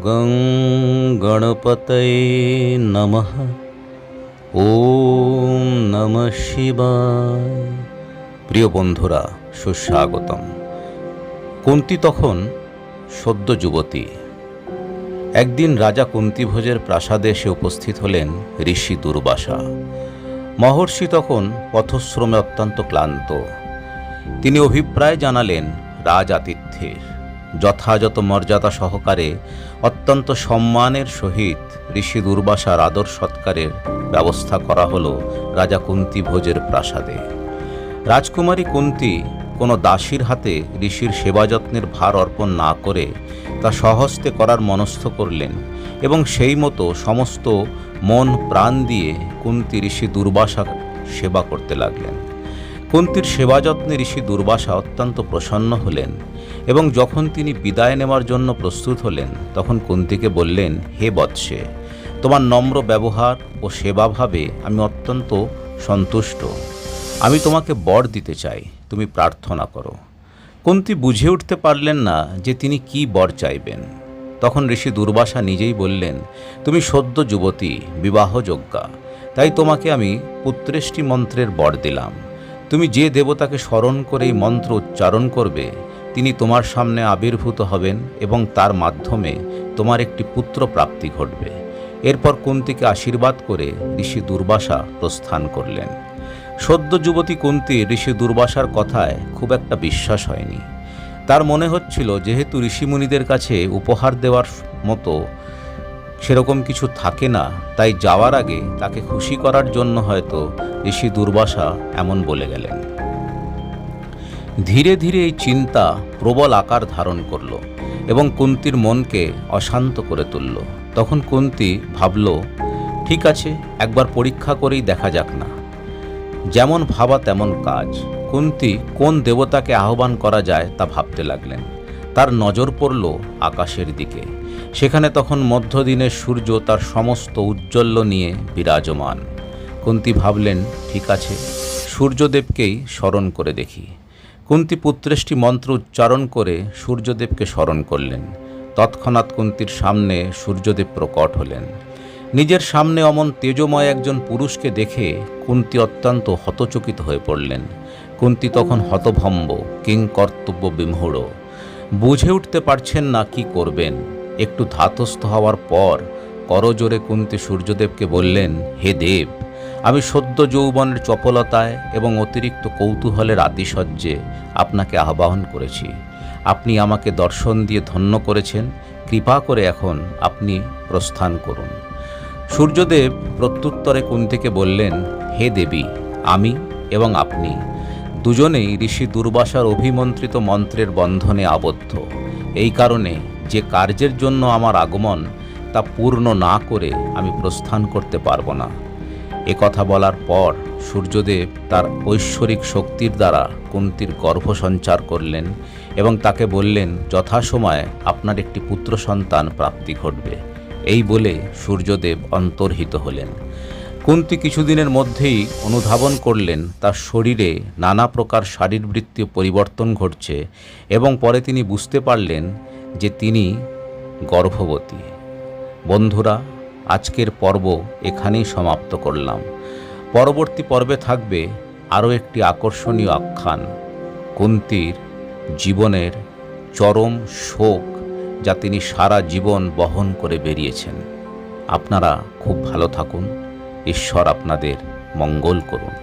গং গণপতয়ে নমঃ ওম নম শিবায় প্রিয় বন্ধুরা, সুস্বাগতম। কুন্তি তখন সদ্য যুবতী। একদিন রাজা কুন্তিভোজের প্রাসাদে এসে উপস্থিত হলেন ঋষি দুর্বাসা। মহর্ষি তখন পথশ্রমে অত্যন্ত ক্লান্ত। তিনি অভিপ্রায় জানালেন রাজ আতিথ্যের যথাযথ মর্যাদা সহকারে অত্যন্ত সম্মানের সহিত ঋষি দুর্বাসার আদর সৎকারের ব্যবস্থা করা হলো রাজা কুন্তি ভোজের প্রাসাদে। রাজকুমারী কুন্তি কোনো দাসীর হাতে ঋষির সেবা যত্নের ভার অর্পণ না করে তা সহস্তে করার মনস্থ করলেন এবং সেই মতো সমস্ত মন প্রাণ দিয়ে কুন্তি ঋষি দুর্বাসা সেবা করতে লাগলেন। কুন্তির সেবা যত্নে ঋষি দুর্বাসা অত্যন্ত প্রসন্ন হলেন এবং যখন তিনি বিদায় নেওয়ার জন্য প্রস্তুত হলেন, তখন কুন্তিকে বললেন, হে বৎসে, তোমার নম্র ব্যবহার ও সেবাভাবে আমি অত্যন্ত সন্তুষ্ট। আমি তোমাকে বর দিতে চাই, তুমি প্রার্থনা করো। কুন্তি বুঝে উঠতে পারলেন না যে তিনি কি বর চাইবেন। তখন ঋষি দুর্বাসা নিজেই বললেন, তুমি সদ্য যুবতী বিবাহযোগ্যা তাই তোমাকে আমি পুত্রেষ্টি মন্ত্রের বর দিলাম। তুমি যে দেবতাকে স্মরণ করে এই মন্ত্র উচ্চারণ করবে, তিনি তোমার সামনে আবির্ভূত হবেন এবং তার মাধ্যমে তোমার একটি পুত্র প্রাপ্তি ঘটবে। এরপর কুন্তিকে আশীর্বাদ করে ঋষি দুর্বাসা প্রস্থান করলেন। সদ্য যুবতী কুন্তি ঋষি দুর্বাসার কথায় খুব একটা বিশ্বাস হয়নি। তার মনে হচ্ছিল, যেহেতু ঋষিমুনিদের কাছে উপহার দেওয়ার মতো সেরকম কিছু থাকে না, তাই যাওয়ার আগে তাকে খুশি করার জন্য হয়তো ঋষি দুর্বাসা এমন বলে গেলেন। ধীরে ধীরে এই চিন্তা প্রবল আকার ধারণ করল এবং কুন্তির মনকে অশান্ত করে তুলল। তখন কুন্তি ভাবল, ঠিক আছে, একবার পরীক্ষা করেই দেখা যাক না। যেমন ভাবা তেমন কাজ। কুন্তি কোন দেবতাকে আহ্বান করা যায় তা ভাবতে লাগলেন। তার নজর পড়ল আকাশের দিকে। সেখানে তখন মধ্যদিনের সূর্য তার সমস্ত উজ্জ্বল্য নিয়ে বিরাজমান। কুন্তি ভাবলেন, ঠিক আছে, সূর্যদেবকেই স্মরণ করে দেখি। কুন্তি পুত্রেষ্টি মন্ত্র উচ্চারণ করে সূর্যদেবকে স্মরণ করলেন। তৎক্ষণাৎ কুন্তির সামনে সূর্যদেব প্রকট হলেন। নিজের সামনে অমন তেজময় একজন পুরুষকে দেখে কুন্তি অত্যন্ত হতচকিত হয়ে পড়লেন। কুন্তি তখন হতভম্ব কিং কর্তব্য বিমূঢ়। বুঝে উঠতে পারছেন না কি করবেন। একটু ধাতস্থ হওয়ার পর করজোরে কুন্তি সূর্যদেবকে বললেন, হে দেব, আমি সদ্য যৌবনের চপলতায় এবং অতিরিক্ত কৌতূহলের আতিশয্যে আপনাকে আহ্বান করেছি। আপনি আমাকে দর্শন দিয়ে ধন্য করেছেন। কৃপা করে এখন আপনি প্রস্থান করুন। সূর্যদেব প্রত্যুত্তরে কুন্তিকে বললেন, হে দেবী, আমি এবং আপনি দুজনেই ঋষি দুর্বাসার অভিমন্ত্রিত মন্ত্রের বন্ধনে আবদ্ধ। এই কারণে যে কার্যের জন্য আমার আগমন, তা পূর্ণ না করে আমি প্রস্থান করতে পারব না। এ কথা বলার পর সূর্যদেব তার ঐশ্বরিক শক্তির দ্বারা কুন্তির গর্ভ সঞ্চার করলেন এবং তাকে বললেন, যথাসময়ে আপনার একটি পুত্র সন্তান প্রাপ্তি ঘটবে। এই বলে সূর্যদেব অন্তর্হিত হলেন। কুন্তি কিছুদিনের মধ্যেই অনুধাবন করলেন, তার শরীরে নানা প্রকার শারীরবৃত্তীয় পরিবর্তন ঘটছে এবং পরে তিনি বুঝতে পারলেন যে তিনি গর্ভবতী। বন্ধুরা, আজকের পর্ব এখানেই সমাপ্ত করলাম। পরবর্তী পর্বে থাকবে আরও একটি আকর্ষণীয় আখ্যান, কুন্তির জীবনের চরম শোক যা তিনি সারা জীবন বহন করে বেরিয়েছেন। আপনারা খুব ভালো থাকুন। ঈশ্বর আপনাদের মঙ্গল করুন।